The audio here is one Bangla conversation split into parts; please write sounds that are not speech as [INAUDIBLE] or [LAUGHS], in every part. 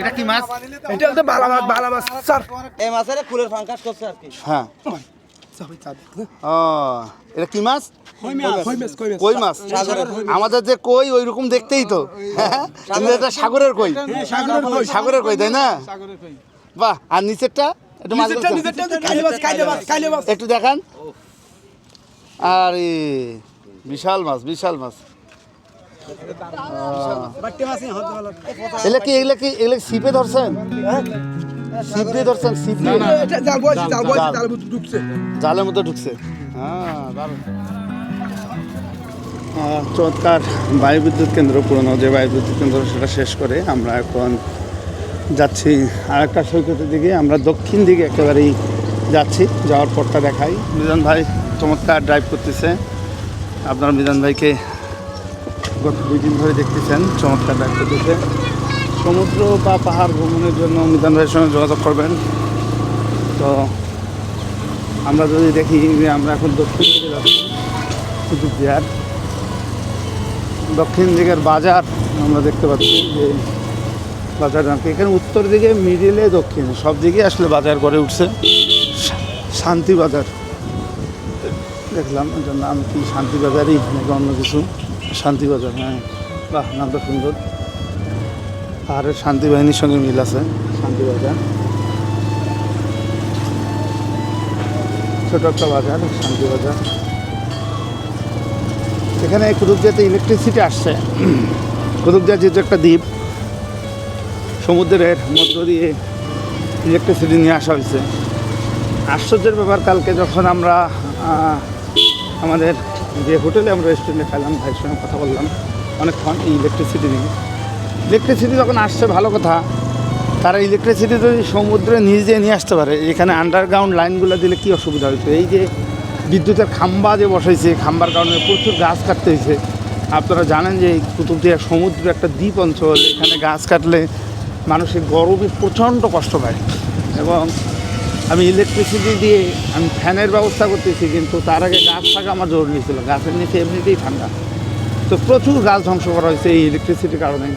এটা কি মাছ? এটা হচ্ছে বালা মাছ বালা মাছ। স্যার। এই মাছের ফুলের ফাঙ্কাস করছে আর কি। হ্যাঁ। ও এটা কি মাছ? কই মাছ? কই মাছ? কই মাছ? আমাদের যে কই ওই রকম দেখতেই তো। হ্যাঁ এটা সাগরের কই। সাগরের কই। সাগরের কই তাই না? বাহ আর নিচেরটা? একটু মাছ আরে বিশাল মাছ বিশাল মাছ। বাট্টে মাছই হতে ভালো এগুলা কি এগুলা কি এগুলা সিপে ধরছেন সিপ? দিয়ে ধরছেন সিপ দিয়ে জালের মধ্যে ঢুকছে। হ্যাঁ চমৎকার বায়ু বিদ্যুৎ কেন্দ্র পুরনো যে বায়ু বিদ্যুৎ কেন্দ্র সেটা শেষ করে আমরা এখন যাচ্ছি আর একটা সৈকতের দিকে। আমরা দক্ষিণ দিকে একেবারেই যাচ্ছি যাওয়ার পরটা দেখাই। মিজান ভাই চমৎকার ড্রাইভ করতেছে। আপনার মিজান ভাইকে গত দুই দিন ধরে দেখতেছেন, চমৎকার ড্রাইভ করতেছে। সমুদ্র বা পাহাড় ভ্রমণের জন্য মিজান ভাইয়ের সঙ্গে যোগাযোগ করবেন। তো আমরা যদি দেখি যে আমরা এখন দক্ষিণ দিকে যাচ্ছি কুতুবদিয়ার দক্ষিণ দিকের বাজার আমরা দেখতে পাচ্ছি যে বাজার এখানে উত্তর দিকে মিডিলে দক্ষিণ, সব দিকে আসলে বাজার গড়ে উঠছে। শান্তি বাজার। দেখলাম এটার নাম কি শান্তি বাজারই নাকি অন্য কিছু? শান্তি বাজার হ্যাঁ। বাহ, নামটা সুন্দর। আর শান্তি বাহিনীর সঙ্গে মিল আছে, শান্তি বাজার। ছোট একটা বাজার, শান্তি বাজার। এখানে কুতুবদিয়াতে ইলেকট্রিসিটি আসছে। কুতুবদিয়া যেহেতু একটা দ্বীপ, সমুদ্রের মধ্য দিয়ে ইলেকট্রিসিটি নিয়ে আসা হয়েছে। আশ্চর্যের ব্যাপার, কালকে যখন আমরা আমাদের যে হোটেলে আমরা রেস্টুরেন্টে খেলাম ভাইয়ের সঙ্গে কথা বললাম, অনেকক্ষণ এই ইলেকট্রিসিটি নিয়ে ইলেকট্রিসিটি যখন আসছে, ভালো কথা, তারা ইলেকট্রিসিটি যদি সমুদ্রে নিচ দিয়ে নিয়ে আসতে পারে। এখানে আন্ডারগ্রাউন্ড লাইনগুলো দিলে কী অসুবিধা হয়েছে এই যে বিদ্যুতের খাম্বা যে বসাইছে, খাম্বার কারণে প্রচুর গাছ কাটতে হয়েছে আপনারা জানেন যে কুতুবদিয়া সমুদ্র একটা দ্বীপ অঞ্চল, এখানে গাছ কাটলে মানুষের গরমে প্রচণ্ড কষ্ট পায়। এবং আমি ইলেকট্রিসিটি দিয়ে আমি ফ্যানের ব্যবস্থা করতেছি, কিন্তু তার আগে গাছ থাকা আমার জরুরি ছিল। গাছের নিচে এমনিতেই ঠান্ডা। তো প্রচুর গাছ ধ্বংস করা হয়েছে এই ইলেকট্রিসিটির কারণে।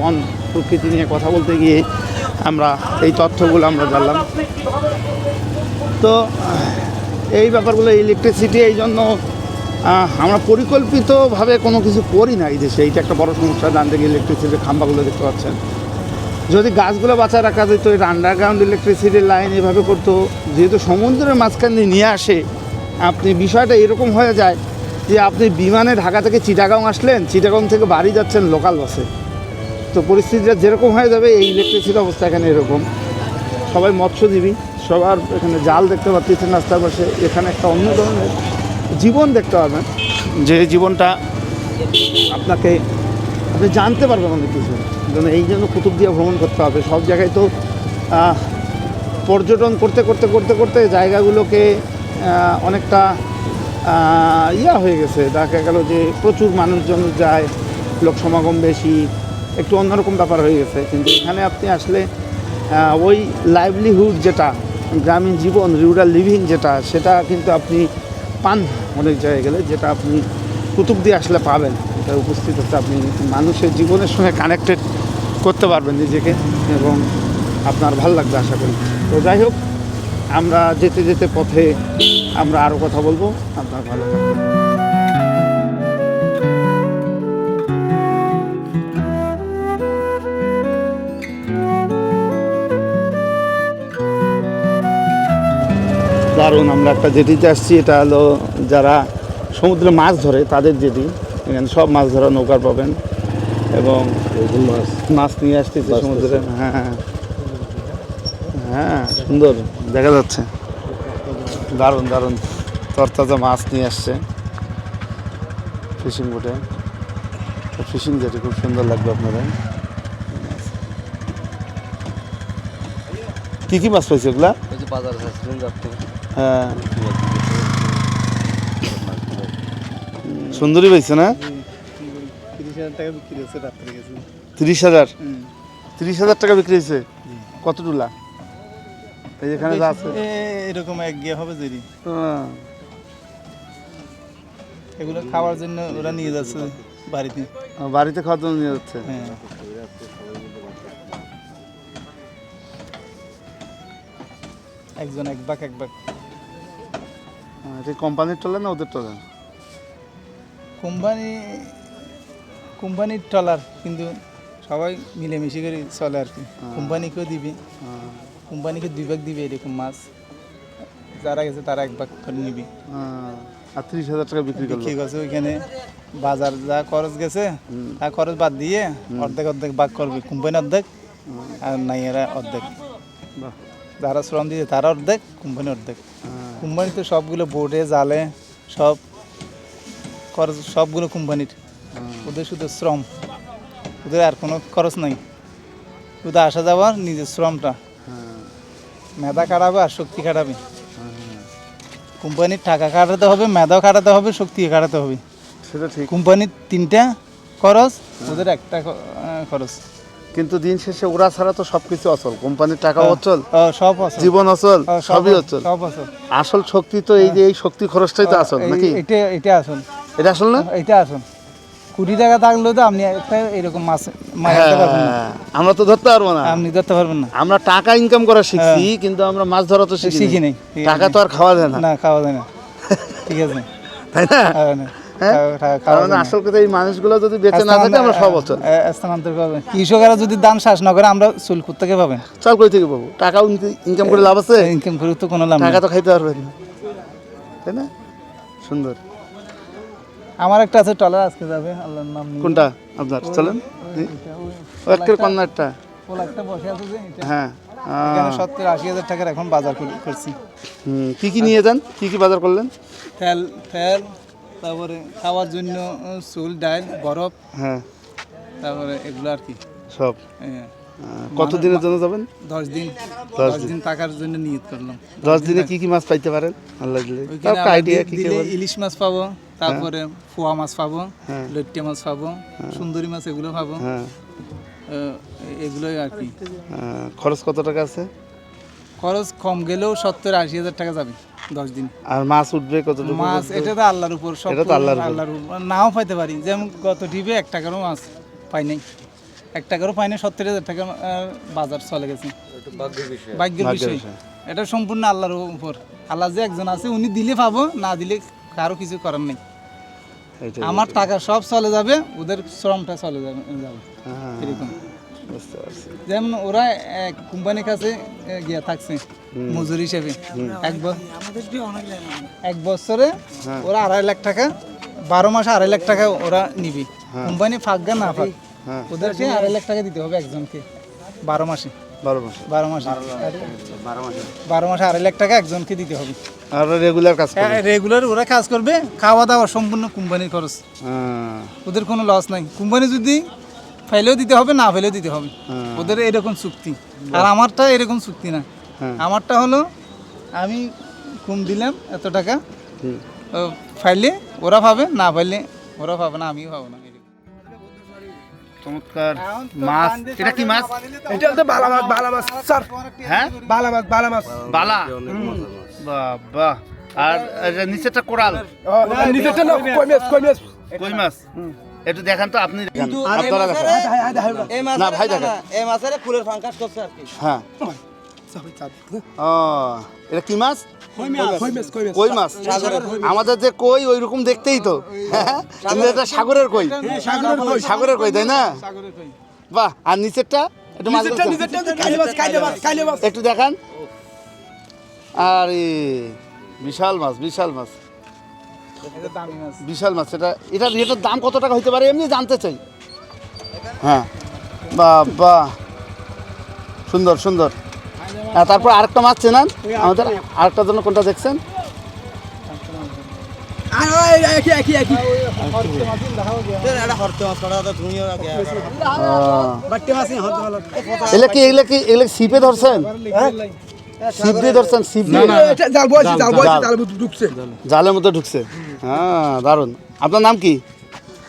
বন প্রকৃতি নিয়ে কথা বলতে গিয়ে আমরা এই তথ্যগুলো আমরা জানলাম। তো, এই ব্যাপারগুলো ইলেকট্রিসিটি এই জন্য আমরা পরিকল্পিতভাবে কোনো কিছু করি না এই দেশে। এইটা একটা বড় সমস্যা। ডান ইলেকট্রিসিটির খাম্বাগুলো দেখতে পাচ্ছেন। যদি গাছগুলো বাঁচায় রাখা যেত এটা আন্ডারগ্রাউন্ড ইলেকট্রিসিটির লাইন এভাবে করতো, যেহেতু সমুদ্রের মাঝখান দিয়ে নিয়ে আসে, আপনি বিষয়টা এরকম হয়ে যায় যে আপনি বিমানে ঢাকা থেকে চিটাগাং আসলেন, চিটাগাং থেকে বাড়ি যাচ্ছেন লোকাল বাসে তো পরিস্থিতিটা যেরকম হয়ে যাবে, এই ইলেকট্রিসিটির অবস্থা এখানে এরকম। সবাই মৎস্যজীবী, সবার এখানে জাল দেখতে পাচ্ছেন রাস্তার পাশে, এখানে একটা অন্য ধরনের জীবন দেখতে পাবেন। যে জীবনটা আপনাকে আপনি জানতে পারবেন অনেক কিছু। এই জন্য কুতুব দিয়ে ভ্রমণ করতে হবে। সব জায়গায় তো পর্যটন করতে করতে করতে করতে জায়গাগুলোকে অনেকটা ইয়া হয়ে গেছে। দেখা গেল যে প্রচুর মানুষজন যায়, লোক সমাগম বেশি, একটু অন্যরকম ব্যাপার হয়ে গেছে। কিন্তু এখানে আপনি আসলে ওই লাইভলিহুড যেটা, গ্রামীণ জীবন রুরাল লিভিং যেটা, সেটা কিন্তু আপনি পান অনেক জায়গায় গেলে, যেটা আপনি কুতুব দিয়ে আসলে পাবেন। উপস্থিত হচ্ছে, আপনি মানুষের জীবনের সঙ্গে কানেক্টেড করতে পারবেন নিজেকে এবং আপনার ভালো লাগবে আশা করি। তো যাই হোক, আমরা যেতে যেতে পথে আমরা আরও কথা বলব, আপনার ভালো লাগবে দারুণ, আমরা একটা জেটিতে আসছি, এটা হলো যারা সমুদ্রে মাছ ধরে, তাদের জেটি এখানে সব মাছ ধরা নৌকার পাবেন এবং মাছ। মাছ নিয়ে আসতেছে সমুদ্রে। হ্যাঁ হ্যাঁ। হ্যাঁ। সুন্দর। দেখা যাচ্ছে। দারুণ দারুণ। তরতাজা মাছ নিয়ে আসছে ফিশিং বোটে ফিশিং জেটি খুব সুন্দর লাগবে আপনাদের। কি কি মাছ পাইছে ওগুলা হ্যাঁ। সুন্দরী পাইছে না? তিরিশ হাজার তিরিশ হাজার? টাকা বিক্রি হয়েছে? কত টুলা? এই যেখানে যা আছে। এরকম এক গিয়ে হবে যদি। হ্যাঁ। এগুলো খাওয়ার জন্য ওরা নিয়ে যাচ্ছে বাড়িতে। বাড়িতে খাওয়ার জন্য নিয়ে যাচ্ছে। হ্যাঁ। একজন এক বাক এক বাক কোম্পানির টলে না ওদের টলে কোম্পানি কোম্পানির ট্রলার কিন্তু সবাই মিলেমিশে করে চলে আর কি। কোম্পানিকেও দিবে কোম্পানিকে দুই ভাগ দিবে এরকম মাছ। যারা গেছে তারা এক ভাগ করে নিবি। আর তিরিশ হাজার টাকা বিক্রি করল। বিক্রি করছে ওইখানে। বাজার যা খরচ গেছে তা খরচ বাদ দিয়ে অর্ধেক অর্ধেক ভাগ করবে। কোম্পানি অর্ধেক আর নাইয়েরা অর্ধেক। যারা শ্রম দিয়েছে তারা অর্ধেক কোম্পানি অর্ধেক। হ্যাঁ। কোম্পানি তো সবগুলো বোর্ডে জালে সব খরচ সবগুলো কোম্পানির। ওদের শুধু শ্রম। ওদের আর কোনো খরচ নাই। শুধু আসা যাওয়ার নিজের শ্রমটা। হ্যাঁ মেধা কাটাবে আর শক্তি কাটাবে কোম্পানির টাকা কাটাতে হবে মেধাও কাটাতে হবে শক্তি কাটাতে হবে। সেটা ঠিক। কোম্পানির তিনটা খরচ ওদের একটা খরচ। কিন্তু দিন শেষে ওরা ছাড়া তো সবকিছু অচল। কোম্পানির টাকা অচল। সব আছে জীবন অচল সবই অচল সব আছে আসল শক্তি তো এই যে এই শক্তি খরচটাই তো আসল নাকি? এটা এটা আসুন এটা আসল না? এটা আসুন কুড়ি টাকা থাকলেও তো আপনি একটা এরকম মাছ হ্যাঁ, আমরা তো ধরতে পারব না। আপনি ধরতে পারবেন না। আমরা টাকা ইনকাম করা শিখছি কিন্তু আমরা মাছ ধরা তো শিখি নাই। টাকা তো আর খাওয়া যায় না। না খাওয়া যায় না। [LAUGHS] ঠিক আছে। তাই না। হ্যাঁ? কারণ খাওয়া যায় না। আসল কথা এই মানুষগুলো যদি বেঁচে না থাকে আমরা সব স্থানান্তর করবেন কৃষকেরা যদি দাম শ্বাস না করে আমরা চুল থেকে পাবেন চল কই থেকে পাবো? টাকা ইনকাম করে লাভ আছে? ইনকাম করে তো কোনো লাভ টাকা তো খাইতে পারবেন না। তাই না? সুন্দর। আমার একটা আছে টলার আজকে যাবে আল্লাহর নাম নিয়ে। কোনটা? আপনার চলেন। এটা ওই- ও একের কন্যারটা পোলা একটা। বসে আছে যে এটা। হ্যাঁ এখানে সত্তর আশি হাজার টাকার এখন বাজার কর- করছি। হুম, কি কি নিয়ে যান? কি কি বাজার করলেন? তেল তেল তারপরে খাওয়ার জন্য চুল ডাল বরফ। হ্যাঁ। তারপরে এগুলো আর কি। সব। হ্যাঁ। আহ, কত দিনের জন্য যাবেন? দশ দিন। দশ দিন। টাকার জন্য নিয়ত করলাম। দশ দিনে কি কি মাছ পাইতে পারেন? আল্লাহ দিলে। আইডিয়া কি? ইলিশ মাছ পাবো তারপরে ফোয়া মাছ পাবো হ্যাঁ। লইট্টে মাছ পাবো সুন্দরী মাছ এগুলো পাবো। হ্যাঁ। এগুলোই আর কি। খরচ কত টাকা আছে? খরচ কম গেলেও সত্তর আশি হাজার টাকা যাবে দশ দিন। আর মাছ উঠবে কতটুকু মাছ এটা তো আল্লাহর উপর সব আল্লাহর উপর। আল্লাহর নাও পাইতে পারি যেমন গত টিপে এক টাকারও মাছ পাই নাই। এক টাকারও পাই নাই সত্তর হাজার আহ, বাজার চলে গেছে। ভাগ্যের বিষয়। বিষয়। এটা সম্পূর্ণ আল্লাহর উপর। আল্লাহ যে একজন আছে উনি দিলে পাবো না দিলে কারও কিছু করার নেই। আমার টাকা সব চলে যাবে ওদের শ্রমটা চলে যাবে যাবে। হ্যাঁ, এরকম। যেমন ওরা এক কোম্পানির কাছে গিয়া থাকছে মজুরি হিসেবে। এক এক বছরে ওরা আড়াই লাখ টাকা বারো মাসে আড়াই লাখ টাকা ওরা নিবে। কোম্পানি ফাঁকগা না ফাঁক। হ্যাঁ ওদেরকে আড়াই লাখ টাকা দিতে হবে একজনকে। বারো মাসে। বারো মাসে। বারো মাসে। বারো মাসে। আড়াই লাখ টাকা একজনকে দিতে হবে। আর রেগুলার কাজ রেগুলার ওরা কাজ করবে খাওয়া দাওয়া সম্পূর্ণ কোম্পানির খরচ। হ্যাঁ, ওদের কোনো লস নাই। কোম্পানি যদি ফাইলেও দিতে হবে না ফাইলেও দিতে হবে। হ্যাঁ। ওদের এরকম চুক্তি। আর আমারটা এরকম চুক্তি না। হ্যাঁ। আমারটা হলো আমি কম দিলাম এত টাকা। ও, ফাইলে ওরা পাবে না পাইলে ওরা পাবে না আমিও পাবো না। চমৎকার মাছ। এটা কি মাছ? এটা হচ্ছে বালা মাছ বালা মাছ স্যার। হ্যাঁ? বালা মাছ বালা মাছ। বালা? বাবা। আর এটা নিচেরটা কোরাল। নিজেরটা না কই মাছ? কই মাছ? কই মাছ? একটু দেখান তো আপনি। দেখান আপনারা এই মাছ না, ভাই দেখেন। এই মাছের ফুলের ফাঙ্কাস করছে আর কি। হ্যাঁ। ও এটা কি মাছ? কই মাছ? কই মাছ আমাদের যে কই ওই রকম দেখতেই তো। হ্যাঁ কিন্তু এটা সাগরের কই। সাগরের কই। তাই না? বাহ আর নিচেরটা? একটু একটু দেখান। আরে বিশাল মাছ বিশাল মাছ। বিশাল মাছ এটা এটা এটার দাম কত টাকা হইতে পারে এমনি জানতে চাই। হ্যাঁ। বাহ বাহ। সুন্দর সুন্দর। হ্যাঁ তারপর আরেকটা মাছ চেনান? আমাদের আরেকটার জন্য কোনটা দেখছেন? সিপে ধরছেন? সিপ দিয়ে ধরছেন সিপ জালের মধ্যে ঢুকছে। হ্যাঁ দারুণ আপনার নাম কি?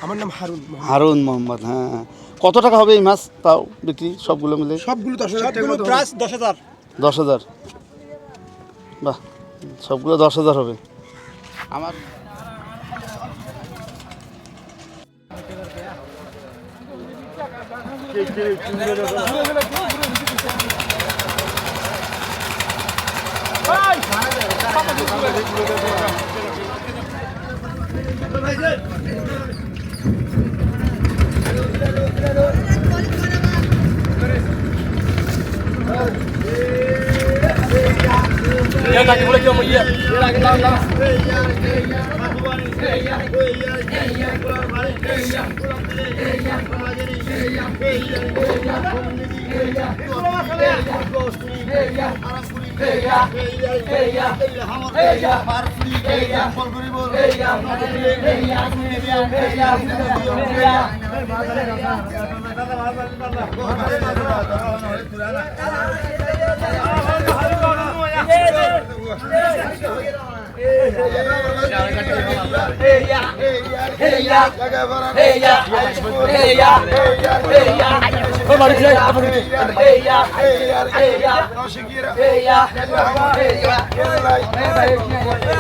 আমার নাম হারুন হারুন মোহাম্মদ হ্যাঁ কত টাকা হবে এই মাছ তাও বিক্রি সবগুলো মিলে? সবগুলো দশ হাজার প্রায় দশ হাজার। দশ হাজার। বাহ সবগুলো দশ হাজার হবে। আমার Hey,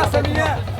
Essa minha